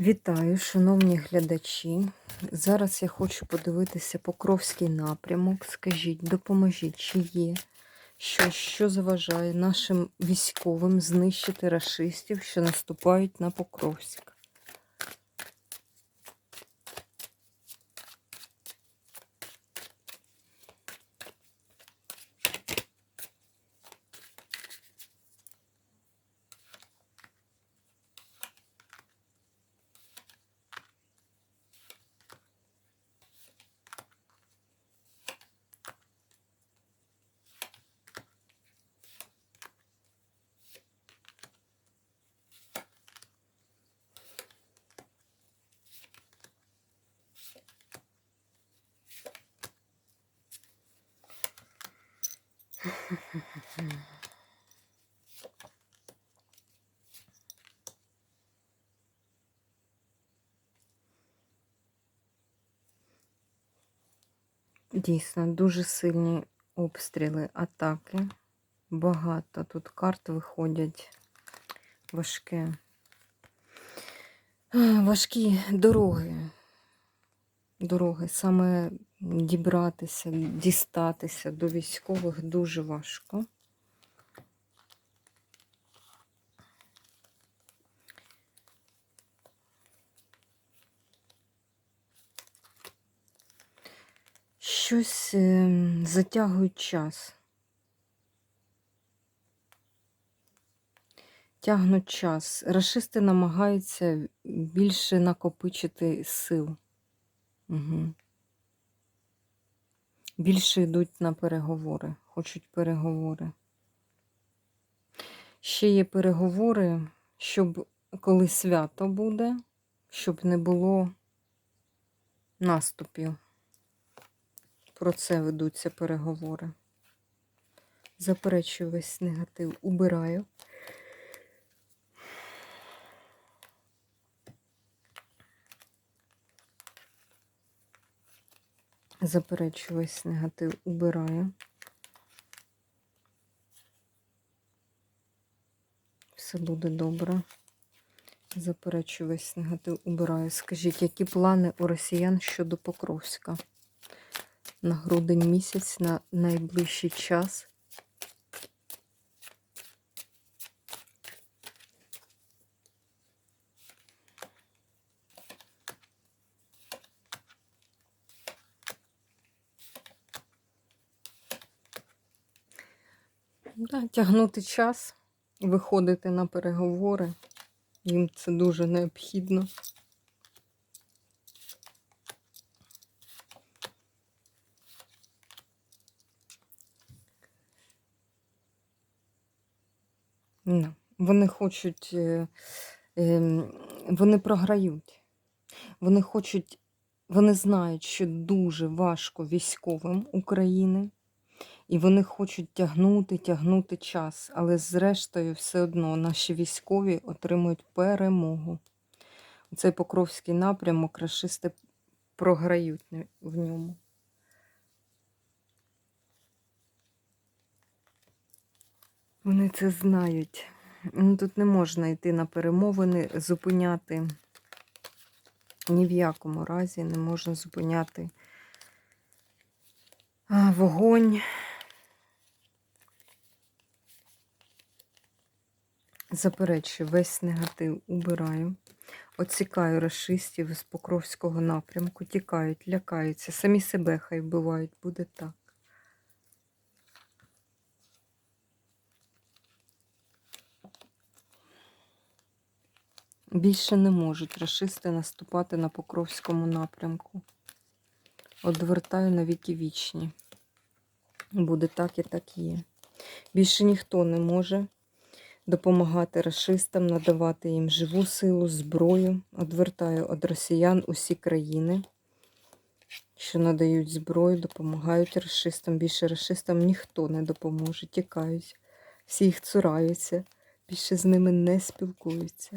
Вітаю, шановні глядачі. Зараз я хочу подивитися Покровський напрямок. Скажіть, допоможіть, чи є що, що заважає нашим військовим знищити рашистів, що наступають на Покровськ. Дійсно, дуже сильні обстріли, атаки. Багато тут карт виходять важке. Важкі дороги. Дороги. Саме дібратися, дістатися до військових дуже важко. Щось ем, затягують час. Тягнуть час. Рашисти намагаються більше накопичити сил. Угу. Більше йдуть на переговори, хочуть переговори. Ще є переговори, щоб коли свято буде, щоб не було наступів. Про це ведуться переговори. Заперечую весь негатив, убираю. Заперечую весь негатив, убираю. Все буде добре. Заперечу весь негатив, убираю. Скажіть, які плани у росіян щодо Покровська? На грудень місяць, на найближчий час. Да, тягнути час, виходити на переговори. Їм це дуже необхідно. Ну, Вони хочуть, е, ем, вони програють. Вони хочуть, вони знають, що дуже важко військовим України. І вони хочуть тягнути, тягнути час, але зрештою все одно наші військові отримують перемогу. Цей Покровський напрямок рашисти програють в ньому. Вони це знають. Ну, Тут не можна йти на перемовини, зупиняти. Ні в якому разі не можна зупиняти вогонь. Заперечую, весь негатив убираю. Оцікаю расистів з Покровського напрямку, тікають, лякаються, самі себе хай вбивають, буде так. Більше не можуть расисти наступати на Покровському напрямку. Одвертаю на віки вічні. Буде так і так є. Більше ніхто не може допомагати расистам, надавати їм живу силу, зброю. Одвертаю від росіян усі країни, що надають зброю, допомагають расистам. Більше расистам ніхто не допоможе, тікають. Всі їх цураються, більше з ними не спілкуються.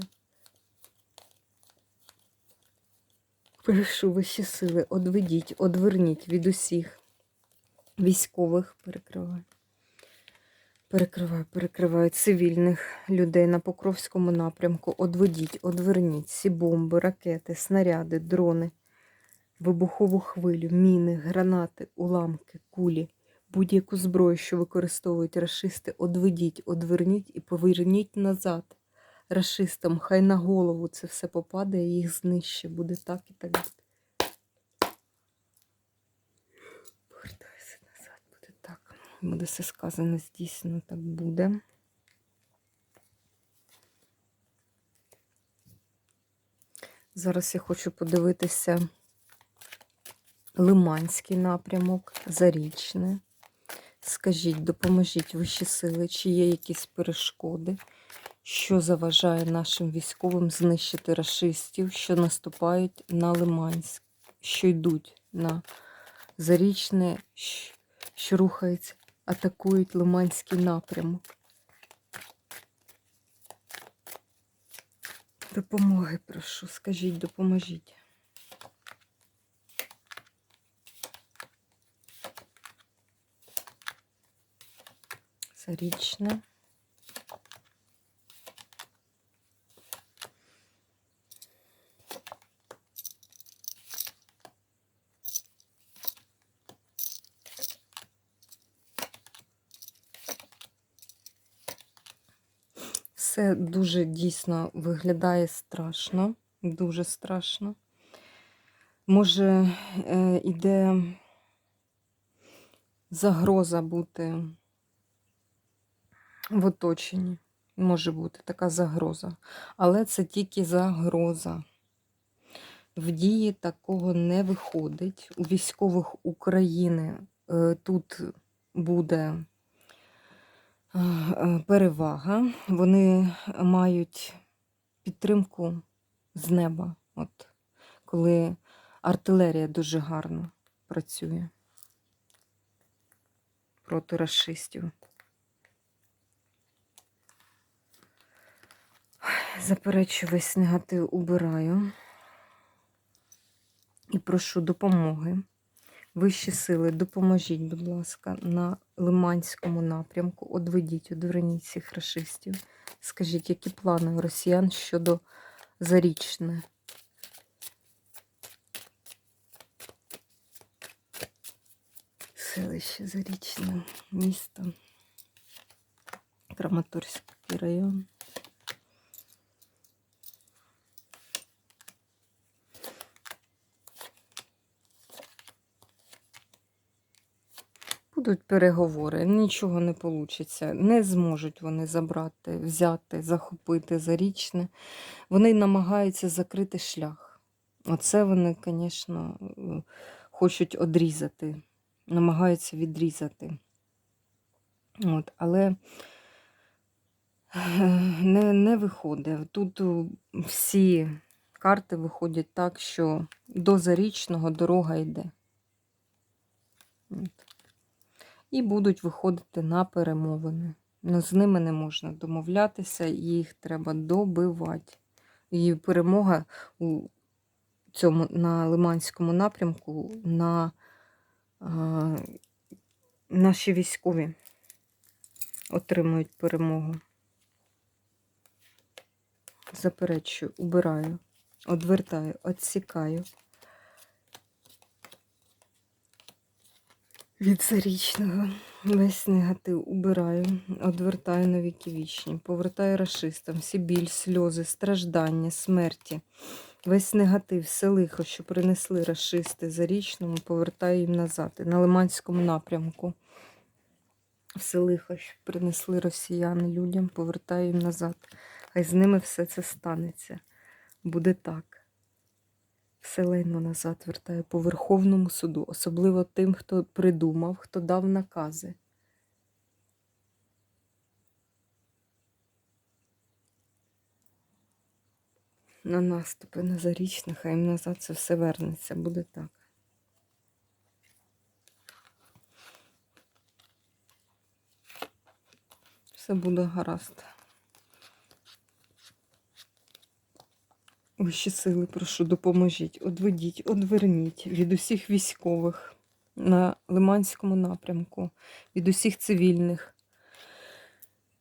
Прошу вищі сили, одведіть, одверніть від усіх військових перекриваю. Перекриваю, перекриваю цивільних людей на Покровському напрямку. Одведіть, одверніть всі бомби, ракети, снаряди, дрони, вибухову хвилю, міни, гранати, уламки, кулі, будь-яку зброю, що використовують рашисти, одведіть, одверніть і поверніть назад. Рашистам, хай на голову це все попадає, їх знищить. Буде так і так буде. Повертаюся назад, буде так. Буде все сказано, здійснено, так буде. Зараз я хочу подивитися Лиманський напрямок, Зарічне. Скажіть, допоможіть вищі сили, чи є якісь перешкоди, що заважає нашим військовим знищити рашистів, що наступають на Лиманськ, що йдуть на Зарічне, що рухається, атакують Лиманський напрямок. Допомоги прошу, скажіть, допоможіть. Зарічне. Все дуже дійсно виглядає страшно, дуже страшно. Може, е, іде загроза бути в оточенні. Може бути така загроза. Але це тільки загроза. В дії такого не виходить. У військових України е, тут буде перевага. Вони мають підтримку з неба. От, коли артилерія дуже гарно працює проти расистів. Заперечу весь негатив убираю. І прошу допомоги. Вищі сили, допоможіть, будь ласка, на Лиманському напрямку. Одведіть, одверніть всіх расистів. Скажіть, які плани у росіян щодо Зарічне? Селище Зарічне, місто. Краматорський район. Будуть переговори, нічого не вийде. Не зможуть вони забрати, взяти, захопити зарічне. Вони намагаються закрити шлях. Оце вони, звісно, хочуть одрізати, намагаються відрізати. От, але не, не виходить. Тут всі карти виходять так, що до зарічного дорога йде. От і будуть виходити на перемовини. Ну, з ними не можна домовлятися, їх треба добивати. І перемога у цьому на Лиманському напрямку на а, наші військові отримують перемогу. Заперечую, убираю, одвертаю, відсікаю. Від зарічного весь негатив убираю, одвертаю на віки вічні, повертаю расистам всі біль, сльози, страждання, смерті. Весь негатив, все лихо, що принесли расисти зарічному, повертаю їм назад. І на Лиманському напрямку. Все лихо, що принесли росіяни людям, повертаю їм назад. Хай з ними все це станеться. Буде так. Вселенну назад вертаю по Верховному суду, особливо тим, хто придумав, хто дав накази. На наступи на зарічне, хай їм назад це все вернеться, буде так. Все буде гаразд. Вищі сили, прошу, допоможіть, одведіть, одверніть від усіх військових на Лиманському напрямку, від усіх цивільних,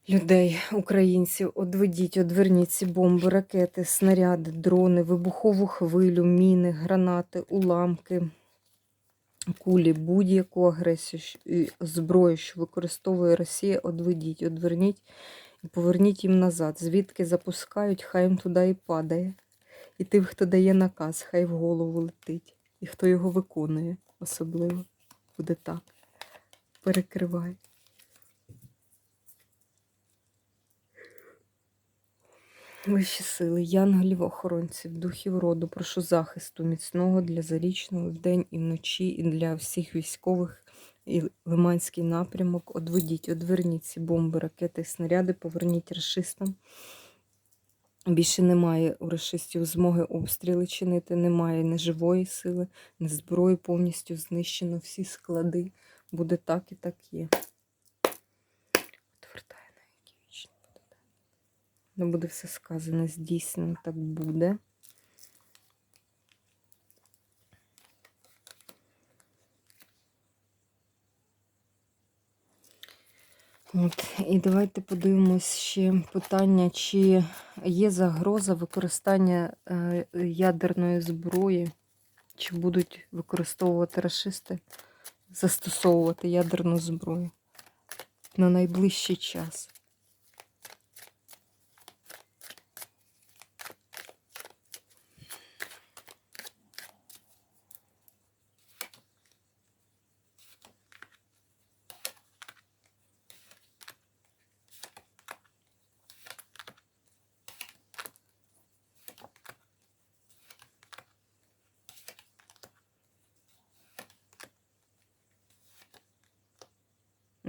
людей, українців, одведіть, одверніть ці бомби, ракети, снаряди, дрони, вибухову хвилю, міни, гранати, уламки, кулі, будь-яку агресію, зброю, що використовує Росія, одведіть, одверніть і поверніть їм назад. Звідки запускають, хай їм туди і падає. І тим, хто дає наказ, хай в голову летить. І хто його виконує, особливо буде так. Перекривай. Вищі сили, янголів, охоронців, духів роду, прошу захисту міцного для зарічного вдень і вночі, і для всіх військових і Лиманський напрямок. Одведіть, одверніть ці бомби, ракети, снаряди, поверніть расистам. Більше немає у расистів змоги обстріли чинити, немає ні живої сили, ні зброї, повністю знищено всі склади. Буде так і так є. Отвертає на які вічні буде. Не буде все сказано, здійснено, так буде. От, і давайте подивимось ще питання, чи є загроза використання е, ядерної зброї, чи будуть використовувати расисти, застосовувати ядерну зброю на найближчий час.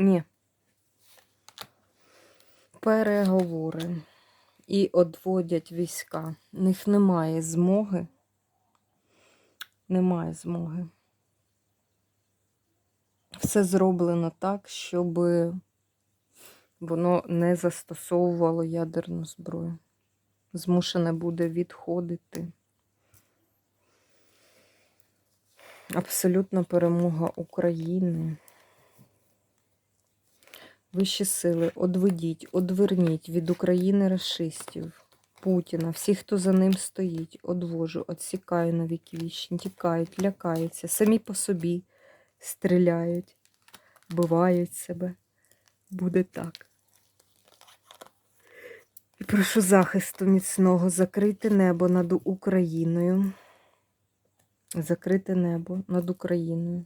Ні. Переговори і одводять війська. В них немає змоги. Немає змоги. Все зроблено так, щоб воно не застосовувало ядерну зброю. Змушене буде відходити. Абсолютна перемога України. Вищі сили, одведіть, одверніть від України расистів, Путіна, всіх, хто за ним стоїть, одвожу, отсікаю на віки вічні, тікають, лякаються, самі по собі стріляють, вбивають себе. Буде так. І прошу захисту міцного, закрити небо над Україною. Закрите небо над Україною.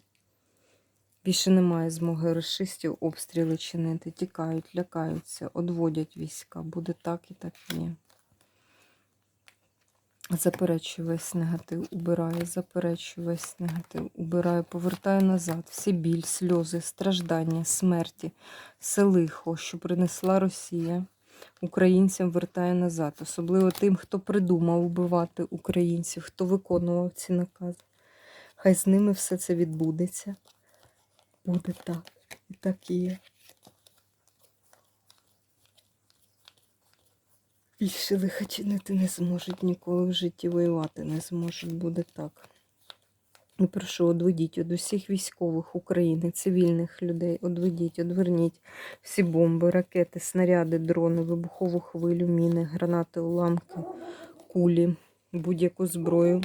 Більше немає змоги расистів обстріли чинити. Тікають, лякаються, одводять війська. Буде так і так є. Заперечую весь негатив, убираю, заперечую весь негатив, убираю, повертаю назад. Всі біль, сльози, страждання, смерті, все лихо, що принесла Росія. Українцям вертає назад, особливо тим, хто придумав убивати українців, хто виконував ці накази. Хай з ними все це відбудеться. Буде так. І так є. Більше лиха не зможуть ніколи в житті воювати не зможуть. Буде так. І прошу, одведіть від усіх військових України, цивільних людей, одведіть, одверніть всі бомби, ракети, снаряди, дрони, вибухову хвилю, міни, гранати, уламки, кулі, будь-яку зброю.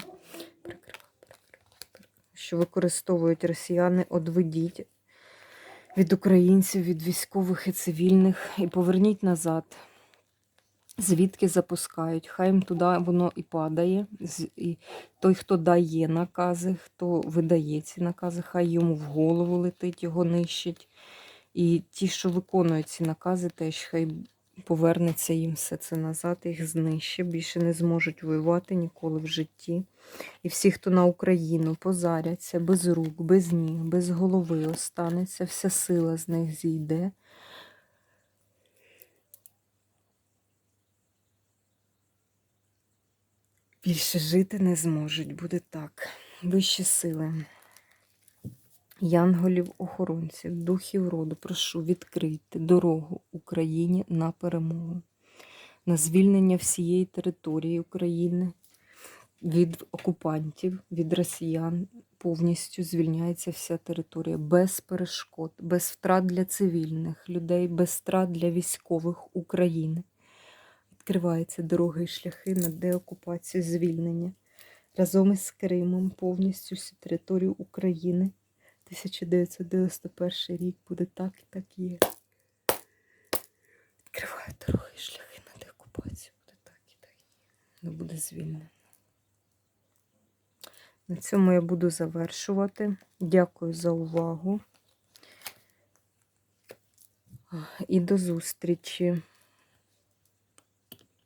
Що використовують росіяни, одведіть від українців, від військових і цивільних, і поверніть назад. Звідки запускають, хай їм туди воно і падає. І той, хто дає накази, хто видає ці накази, хай йому в голову летить, його нищить. І ті, що виконують ці накази, теж хай повернеться їм все це назад, їх знищить, більше не зможуть воювати ніколи в житті. І всі, хто на Україну позаряться без рук, без ніг, без голови останеться, вся сила з них зійде. Більше жити не зможуть, буде так. Вищі сили. Янголів, охоронців, духів роду, прошу відкрити дорогу Україні на перемогу, на звільнення всієї території України від окупантів, від росіян повністю звільняється вся територія без перешкод, без втрат для цивільних людей, без втрат для військових України. Відкриваються дороги і шляхи на деокупацію, звільнення разом із Кримом повністю всю територію України. 1991 рік буде так і так є. Відкриваю дороги шляхи на деокупацію. Буде так і так є. Не буде звільнено. На цьому я буду завершувати. Дякую за увагу. І до зустрічі.